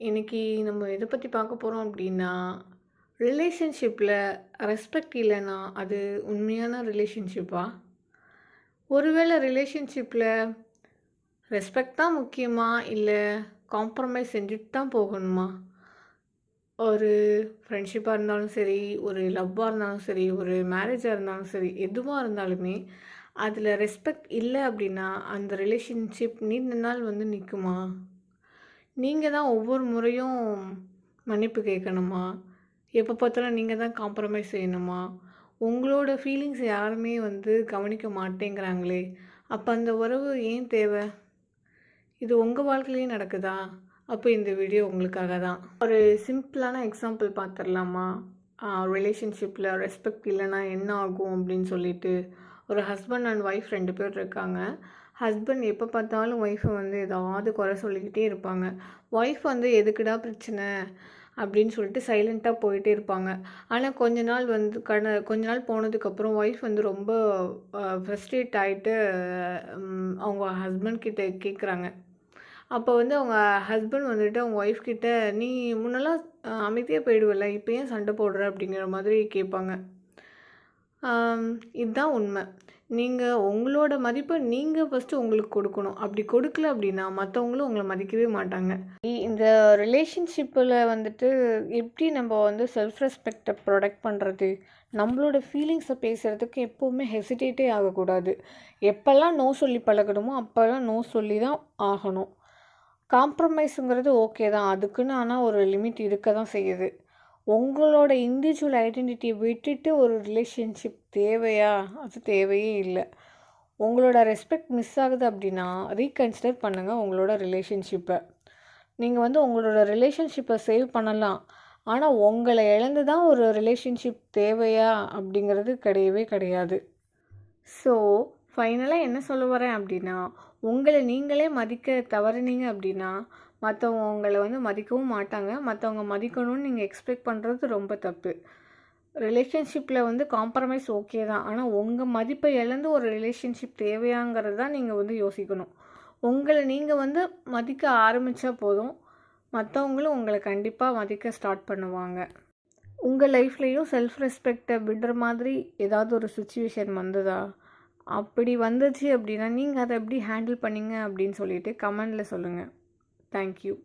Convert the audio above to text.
இன்றைக்கி நம்ம எதை பற்றி பார்க்க போகிறோம் அப்படின்னா, ரிலேஷன்ஷிப்பில் ரெஸ்பெக்ட் இல்லைன்னா அது உண்மையான ரிலேஷன்ஷிப்பா? ஒருவேளை ரிலேஷன்ஷிப்பில் ரெஸ்பெக்ட் தான் முக்கியமா? இல்லை காம்ப்ரமைஸ் செஞ்சுட்டு தான் போகணுமா? ஒரு ஃப்ரெண்ட்ஷிப்பாக இருந்தாலும் சரி, ஒரு லவ்வாக இருந்தாலும் சரி, ஒரு மேரேஜாக இருந்தாலும் சரி, எதுவாக இருந்தாலுமே, அதில் ரெஸ்பெக்ட் இல்லை அப்படின்னா, அந்த ரிலேஷன்ஷிப் நீண்ட நாள் வந்து நிற்குமா நீங்கள் தான் ஒவ்வொரு முறையும் மன்னிப்பு கேட்கணுமா? எப்போ பார்த்தாலும் நீங்கள் தான் காம்ப்ரமைஸ் செய்யணுமா? உங்களோட ஃபீலிங்ஸ் யாருமே வந்து கவனிக்க மாட்டேங்கிறாங்களே! அப்போ அந்த உறவு ஏன் தேவை இது உங்கள் வாழ்க்கையிலேயே நடக்குதா? அப்போ இந்த வீடியோ உங்களுக்காக தான். ஒரு சிம்பிளான எக்ஸாம்பிள் பார்த்துடலாமா ரிலேஷன்ஷிப்பில் ரெஸ்பெக்ட் இல்லைன்னா என்ன ஆகும் அப்படின்னு சொல்லிட்டு. ஒரு ஹஸ்பண்ட் அண்ட் ஒய்ஃப் ரெண்டு பேர் இருக்காங்க. ஹஸ்பண்ட் எப்போ பார்த்தாலும் ஒய்ஃபை வந்து ஏதாவது குறை சொல்லிக்கிட்டே இருப்பாங்க. ஒய்ஃப் வந்து எதுக்குடா பிரச்சனை? அப்படின்னு சொல்லிட்டு சைலண்ட்டாக போயிட்டே இருப்பாங்க. ஆனால் கொஞ்ச நாள் வந்து கட கொஞ்ச நாள் போனதுக்கப்புறம் ஒய்ஃப் வந்து ரொம்ப ஃப்ரஸ்ட்ரேட் ஆகிட்டு அவங்க ஹஸ்பண்ட் கிட்ட கேட்குறாங்க. அப்போ வந்து அவங்க ஹஸ்பண்ட் வந்துட்டு அவங்க ஒய்ஃப் கிட்ட, "நீ முன்னெல்லாம் அமைதியாக போயிடுவில்ல இப்போ ஏன் சண்டை போடுற?" அப்படிங்கிற மாதிரி கேட்பாங்க. இதுதான் உண்மை. நீங்கள் உங்களோட மதிப்பை நீங்கள் ஃபஸ்ட்டு உங்களுக்கு கொடுக்கணும். அப்படி கொடுக்கல அப்படின்னா, மற்றவங்களும் உங்களை மதிக்கவே மாட்டாங்க. இந்த ரிலேஷன்ஷிப்பில் வந்துட்டு எப்படி நம்ம வந்து செல்ஃப் ரெஸ்பெக்டை ப்ரொடெக்ட் பண்ணுறது நம்மளோட ஃபீலிங்ஸை பேசுகிறதுக்கு எப்போவுமே ஹெசிடேட்டே ஆகக்கூடாது. எப்போல்லாம் நோ சொல்லி பழகணுமோ, அப்போல்லாம் நோ சொல்லி தான் ஆகணும். காம்ப்ரமைஸுங்கிறது ஓகே தான். அதுக்குன்னு ஆனால் ஒரு லிமிட் இருக்க தான் செய்யுது. உங்களோட இண்டிவிஜுவல் ஐடென்டிட்டியை விட்டுட்டு ஒரு ரிலேஷன்ஷிப் தேவையா? அது தேவையே இல்லை உங்களோட ரெஸ்பெக்ட் மிஸ் ஆகுது அப்படின்னா, ரீகன்சிடர் பண்ணுங்கள் உங்களோட ரிலேஷன்ஷிப்பை நீங்கள் வந்து உங்களோட ரிலேஷன்ஷிப்பை சேவ் பண்ணலாம். ஆனால் உங்களை இழந்து தான் ஒரு ரிலேஷன்ஷிப் தேவையா? அப்படிங்கிறது கிடையவே கிடையாது. ஸோ, ஃபைனலாக என்ன சொல்ல வரேன் அப்படின்னா, உங்களை நீங்களே மதிக்க தவறுனீங்க அப்படின்னா, மற்றவங்க உங்களை வந்து மதிக்கவும் மாட்டாங்க. மற்றவங்க மதிக்கணும்னு நீங்கள் எக்ஸ்பெக்ட் பண்ணுறது ரொம்ப தப்பு. ரிலேஷன்ஷிப்பில் வந்து காம்ப்ரமைஸ் ஓகே தான். ஆனால் உங்கள் மதிப்பை இழந்து ஒரு ரிலேஷன்ஷிப் தேவையாங்கிறது தான் நீங்கள் வந்து யோசிக்கணும். உங்களை நீங்கள் வந்து மதிக்க ஆரம்பித்தா போதும், மற்றவங்களும் உங்களை கண்டிப்பாக மதிக்க ஸ்டார்ட் பண்ணுவாங்க. உங்கள் லைஃப்லேயும் செல்ஃப் ரெஸ்பெக்டை விடுற மாதிரி ஏதாவது ஒரு சுச்சுவேஷன் வந்ததா? அப்படி வந்துச்சு அப்படின்னா, நீங்கள் அதை எப்படி ஹேண்டில் பண்ணீங்க அப்படின்னு சொல்லிட்டு கமெண்டில் சொல்லுங்கள் Thank you.